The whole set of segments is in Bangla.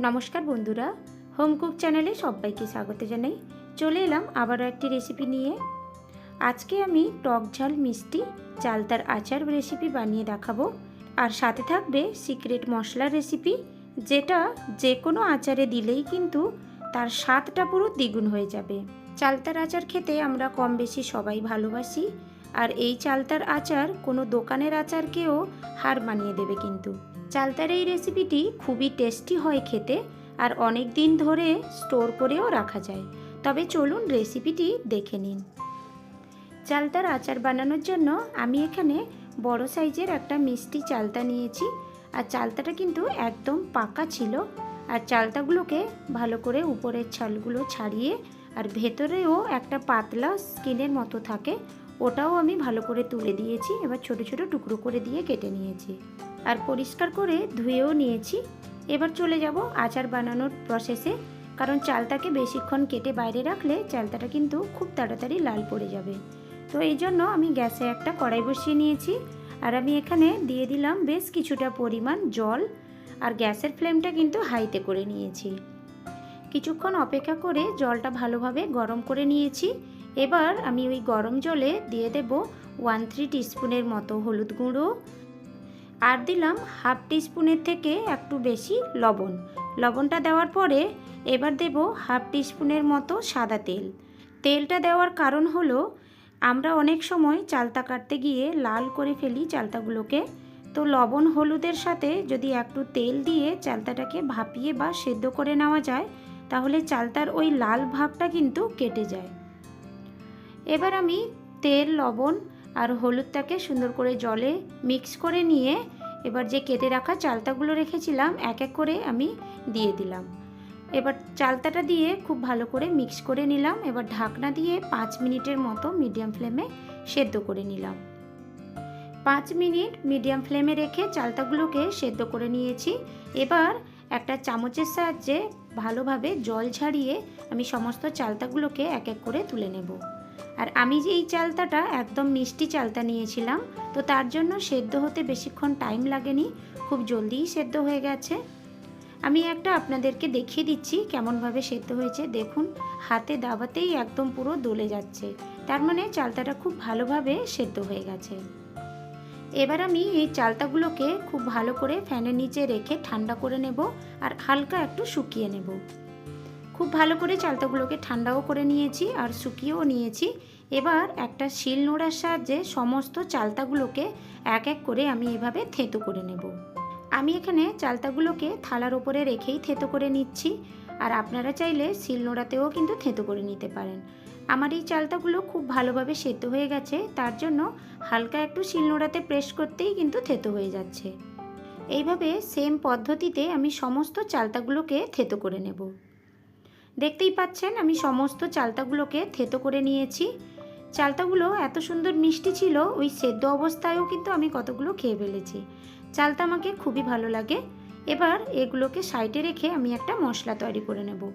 নমস্কার বন্ধুরা হোম কুক চ্যানেলে সবাইকে স্বাগত জানাই। চলে এলাম আবারও একটি রেসিপি নিয়ে। আজকে আমি টক ঝাল মিষ্টি চালতার আচার রেসিপি বানিয়ে দেখাবো। আর সাথে থাকবে সিক্রেট মশলার রেসিপি যেটা যে কোনো আচারে দিলেই কিন্তু তার স্বাদটা পুরো দ্বিগুণ হয়ে যাবে। চালতার আচার খেতে আমরা কম বেশি সবাই ভালোবাসি, আর এই চালতার আচার কোনো দোকানের আচারকেও হার মানিয়ে দেবে কিন্তু। চালতার এই রেসিপিটি খুবই টেস্টি হয় খেতে আর অনেক দিন ধরে স্টোর করেও রাখা যায়। তবে চলুন রেসিপিটি দেখে নিন। চালতার আচার বানানোর জন্য আমি এখানে বড় সাইজের একটা মিষ্টি চালতা নিয়েছি আর চালতাটা কিন্তু একদম পাকা ছিল আর চালতাগুলোকে ভালো করে উপরের ছালগুলো ছাড়িয়ে আর ভেতরেও একটা পাতলা স্কিনের মতো থাকে ওটাও আমি ভালো করে তুলে দিয়েছি, এবার ছোট ছোট টুকরো করে দিয়ে কেটে নিয়েছি। আর পরিষ্কার করে ধুয়েও নিয়েছি। এবার চলে যাব আচার বানানোর প্রসেসে কারণ চালটাকে বেশিক্ষণ কেটে বাইরে রাখলে চালটাটা কিন্তু খুব তাড়াতাড়ি লাল পড়ে যাবে। তো এই জন্য আমি গ্যাসে একটা কড়াই বসিয়ে নিয়েছি, আর আমি এখানে দিয়ে দিলাম বেশ কিছুটা পরিমাণ জল, আর গ্যাসের ফ্লেমটা কিন্তু হাইতে করে নিয়েছি। কিছুক্ষণ অপেক্ষা করে জলটা ভালোভাবে গরম করে নিয়েছি। এবার আমি ওই গরম জলে দিয়ে দেব ওয়ান থ্রি টিস্পুনের মতো হলুদ গুঁড়ো। আর দিলাম হাফ টিস্পুনের থেকে একটু বেশি লবণ। লবণটা দেওয়ার পরে এবার দেব হাফ টিস্পুনের মতো সাদা তেল। তেলটা দেওয়ার কারণ হলো, আমরা অনেক সময় চালতা কাটতে গিয়ে লাল করে ফেলি চালতাগুলোকে। তো লবণ হলুদের সাথে যদি একটু তেল দিয়ে চালতাটাকে ভাপিয়ে বা সেদ্ধ করে নেওয়া যায়, তাহলে চালতার ওই লাল ভাবটা কিন্তু কেটে যায়। এবার আমি তেল, লবণ আর হলুদটাকে সুন্দর করে জলে মিক্স করে নিয়ে এবার যে কেটে রাখা চালতাগুলো রেখেছিলাম, এক এক করে আমি দিয়ে দিলাম। এবার চালতাটা দিয়ে খুব ভালো করে মিক্স করে নিলাম। এবার ঢাকনা দিয়ে পাঁচ মিনিটের মতো মিডিয়াম ফ্লেমে সেদ্ধ করে নিলাম। পাঁচ মিনিট মিডিয়াম ফ্লেমে রেখে চালতাগুলোকে সেদ্ধ করে নিয়েছি। এবার একটা চামচের সাহায্যে ভালোভাবে জল ঝাড়িয়ে আমি সমস্ত চালতাগুলোকে এক এক করে তুলে নেব। আর আমি যে এই চালতাটা একদম মিষ্টি চালতা নিয়েছিলাম, তো তার জন্য সেদ্ধ হতে বেশিক্ষণ টাইম লাগেনি, খুব জলদিই সেদ্ধ হয়ে গেছে। আমি একটা আপনাদেরকে দেখিয়ে দিচ্ছি কেমনভাবে সেদ্ধ হয়েছে। দেখুন, হাতে দাবাতেই একদম পুরো দলে যাচ্ছে। তার মানে চালতাটা খুব ভালোভাবে সেদ্ধ হয়ে গেছে। এবার আমি এই চালতাগুলোকে খুব ভালো করে ফ্যানের নিচে রেখে ঠান্ডা করে নেব আর হালকা একটু শুকিয়ে নেব। খুব ভালো করে চালতাগুলোকে ঠান্ডাও করে নিয়েছি আর শুকিয়েও নিয়েছি। এবার একটা শিল নোড়ার সাহায্যে সমস্ত চালতাগুলোকে এক এক করে আমি এভাবে থেতো করে নেব। আমি এখানে চালতাগুলোকে থালার ওপরে রেখেই থেতো করে নিচ্ছি। আর আপনারা চাইলে শিল নোড়াতেও কিন্তু থেতো করে নিতে পারেন। আমার এই চালতাগুলো খুব ভালোভাবে সেদ্ধ হয়ে গেছে। তার জন্য হালকা একটু শিলনোড়াতে প্রেস করতেই কিন্তু থেতো হয়ে যাচ্ছে। এইভাবে সেম পদ্ধতিতে আমি সমস্ত চালতাগুলোকে থেতো করে নেব। দেখতেই পাচ্ছেন আমি সমস্ত চালতাগুলোকে থেতো করে নিয়েছি। চালতাগুলো এত সুন্দর মিষ্টি ছিল, ওই সেদ্ধ অবস্থায়ও কিন্তু আমি কতগুলো খেয়ে ফেলেছি। চালতা আমাকে খুবই ভালো লাগে। এবার এগুলোকে সাইডে রেখে আমি একটা মশলা তৈরি করে নেব।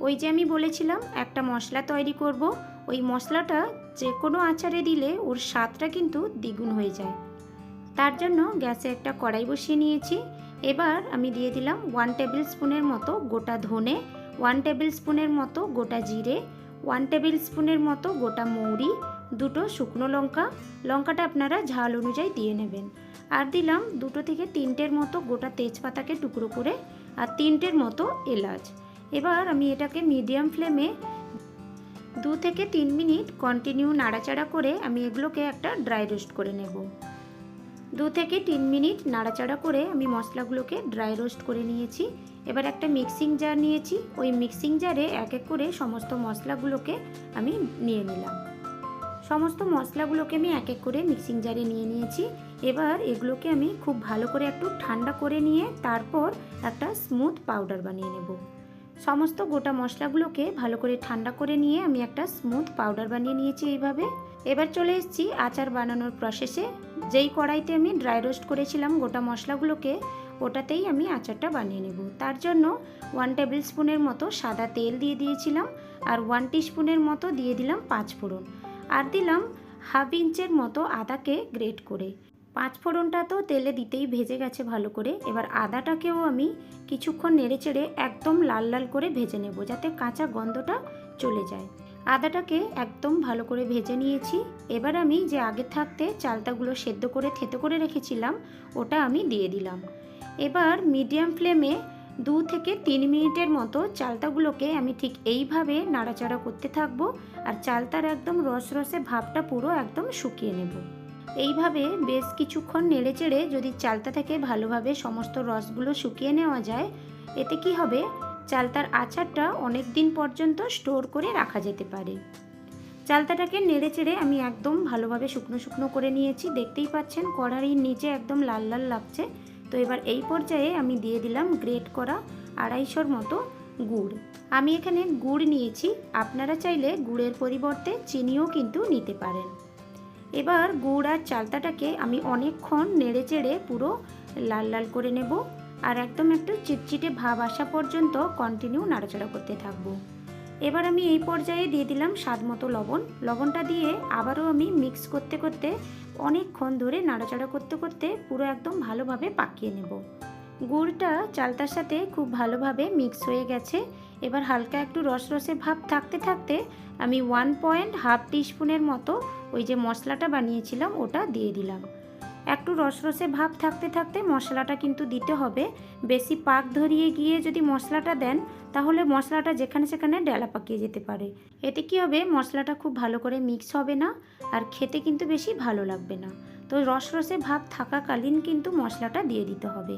ওই যে আমি বলেছিলাম, একটা মশলা তৈরি করব। ওই মশলাটা যে কোনো আচারে দিলে ওর স্বাদটা কিন্তু দ্বিগুণ হয়ে যায়। তার জন্য গ্যাসে একটা কড়াই বসিয়ে নিয়েছি। এবার আমি দিয়ে দিলাম ওয়ান টেবিল স্পুনের মতো গোটা ধনে, ওয়ান টেবিল স্পুনের মতো গোটা জিরে ওয়ান টেবিল স্পুনের মতো গোটা মৌরি, দুটো শুকনো লঙ্কা, লঙ্কাটা আপনারা ঝাল অনুযায়ী দিয়ে নেবেন। আর দিলাম দুটো থেকে তিনটের মতো গোটা তেজপাতাকে টুকরো করে আর তিনটের মতো এলাচ। এবার আমি এটাকে মিডিয়াম ফ্লেমে দু থেকে তিন মিনিট কন্টিনিউ নাড়াচাড়া করে আমি এগুলোকে একটা ড্রাই রোস্ট করে নেব। দু থেকে তিন মিনিট নাড়াচাড়া করে আমি মশলাগুলোকে ড্রাই রোস্ট করে নিয়েছি। এবার একটা মিক্সিং জার নিয়েছি। ওই মিক্সিং জারে এক এক করে সমস্ত মশলাগুলোকে আমি নিয়ে নিলাম। সমস্ত মশলাগুলোকে আমি এক এক করে মিক্সিং জারে নিয়ে নিয়েছি। এবার এগুলোকে আমি খুব ভালো করে একটু ঠান্ডা করে নিয়ে তারপর একটা স্মুথ পাউডার বানিয়ে নেব। সমস্ত গোটা মশলাগুলোকে ভালো করে ঠান্ডা করে নিয়ে আমি একটা স্মুথ পাউডার বানিয়ে নিয়েছি এইভাবে। এবার চলে এসেছি আচার বানানোর প্রসেসে যেই কড়াইতে আমি ড্রাই রোস্ট করেছিলাম, গোটা মশলাগুলোকে, ওটাতেই আমি আচারটা বানিয়ে নেব। তার জন্য ওয়ান টেবিল স্পুনের মতো সাদা তেল দিয়ে দিয়েছিলাম আর ওয়ান স্পুনের মতো দিয়ে দিলাম পাঁচ ফোড়ন। আর দিলাম হাফ ইঞ্চের মতো আদাকে গ্রেট করে। পাঁচ ফোড়নটা তো তেলে দিতেই ভেজে গেছে ভালো করে। এবার আদাটাকেও আমি কিছুক্ষণ নেড়ে চেড়ে একদম লাল লাল করে ভেজে নেব, যাতে কাঁচা গন্ধটা চলে যায়। আদাটাকে একদম ভালো করে ভেজে নিয়েছি। এবার আমি যে আগে থাকতে চালতাগুলো সেদ্ধ করে থেতো করে রেখেছিলাম, ওটা আমি দিয়ে দিলাম। এবার মিডিয়াম ফ্লেমে দু থেকে তিন মিনিটের মতো চালতাগুলোকে আমি ঠিক এইভাবে নাড়াচাড়া করতে থাকব আর চালতার একদম রস রসে ভাবটা পুরো একদম শুকিয়ে নেব। এইভাবে বেশ কিছুক্ষণ নেড়ে চেড়ে যদি চালতা থেকে ভালোভাবে সমস্ত রসগুলো শুকিয়ে নেওয়া যায়, এতে কি হবে? চালতার আচারটা অনেক দিন পর্যন্ত স্টোর করে রাখা যেতে পারে। চালতাটাকে নেড়ে চেড়ে আমি একদম ভালোভাবে শুকনো শুকনো করে নিয়েছি। দেখতেই পাচ্ছেন, কড়াইয়ের নিচে একদম লাল লাল লাগছে। তো এবার এই পর্যায়ে আমি দিয়ে দিলাম গ্রেট করা আড়াইশোর মতো গুড়। আমি এখানে গুড় নিয়েছি। আপনারা চাইলে গুড়ের পরিবর্তে চিনিও কিন্তু নিতে পারেন। এবার গুড় আর চালতাটাকে আমি অনেকক্ষণ নেড়ে চেড়ে পুরো লাল লাল করে নেব। আর একদম একটু চিটচিটে ভাব আসা পর্যন্ত কন্টিনিউ নাড়াচাড়া করতে থাকব। এবার আমি এই পর্যায়ে দিয়ে দিলাম স্বাদ মতো লবণ। লবণটা দিয়ে আবারও আমি মিক্স করতে করতে অনেকক্ষণ ধরে নাড়াচাড়া করতে করতে পুরো একদম ভালোভাবে পাকিয়ে নেব। গুড়টা চালতার সাথে খুব ভালোভাবে মিক্স হয়ে গেছে। এবার হালকা একটু রস রসে ভাব থাকতে থাকতে আমি ওয়ান পয়েন্ট হাফ টিস্পুনের মতো ওই যে মশলাটা বানিয়েছিলাম ওটা দিয়ে দিলাম। একটু রসরসে ভাব থাকতে থাকতে মশলাটা কিন্তু দিতে হবে। বেশি পাক ধরিয়ে গিয়ে যদি মশলাটা দেন, তাহলে মশলাটা যেখানে সেখানে ডেলা পাকিয়ে যেতে পারে। এতে কি হবে? মশলাটা খুব ভালো করে মিক্স হবে না আর খেতে কিন্তু বেশি ভালো লাগবে না। তো রসরসে ভাব থাকাকালীন কিন্তু মশলাটা দিয়ে দিতে হবে।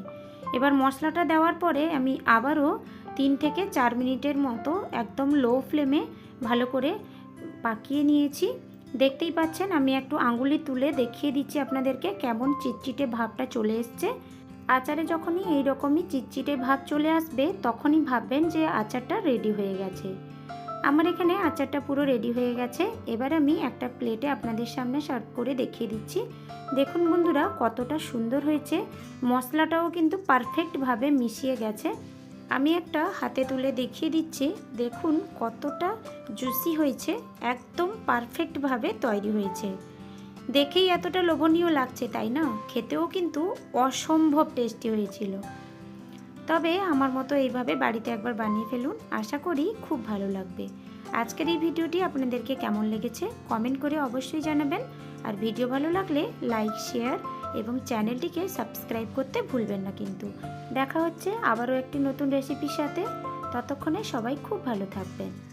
এবার মশলাটা দেওয়ার পরে আমি আবারও তিন থেকে চার মিনিটের মতো একদম লো ফ্লেমে ভালো করে পাকিয়ে নিয়েছি। দেখতেই পাচ্ছেন, আমি একটু আঙ্গুলি তুলে দেখিয়ে দিচ্ছি আপনাদেরকে কেমন চিটচিটে ভাবটা চলে এসছে। আচারে যখনই এই রকমই চিটচিটে ভাব চলে আসবে, তখনই ভাববেন যে আচারটা রেডি হয়ে গেছে। আমার এখানে আচারটা পুরো রেডি হয়ে গেছে। এবার আমি একটা প্লেটে আপনাদের সামনে সার্ভ করে দেখিয়ে দিচ্ছি। দেখুন বন্ধুরা, কতটা সুন্দর হয়েছে। মশলাটাও কিন্তু পারফেক্টভাবে মিশিয়ে গেছে। আমি একটা হাতে তুলে দেখিয়ে দিচ্ছি। দেখুন কতটা জুসি হয়েছে, একদম পারফেক্টভাবে তৈরি হয়েছে। দেখেই এতটা লোভনীয় লাগছে, তাই না? খেতেও কিন্তু অসম্ভব টেস্টি হয়েছিল। তবে আমার মতো এইভাবে বাড়িতে একবার বানিয়ে ফেলুন, আশা করি খুব ভালো লাগবে। আজকের এই ভিডিওটি আপনাদেরকে কেমন লেগেছে কমেন্ট করে অবশ্যই জানাবেন। আর ভিডিও ভালো লাগলে লাইক শেয়ার এবং চ্যানেলটিকে সাবস্ক্রাইব করতে ভুলবেন না কিন্তু। দেখা হচ্ছে আবারও একটি নতুন রেসিপির সাথে। ততক্ষণে সবাই খুব ভালো থাকবেন।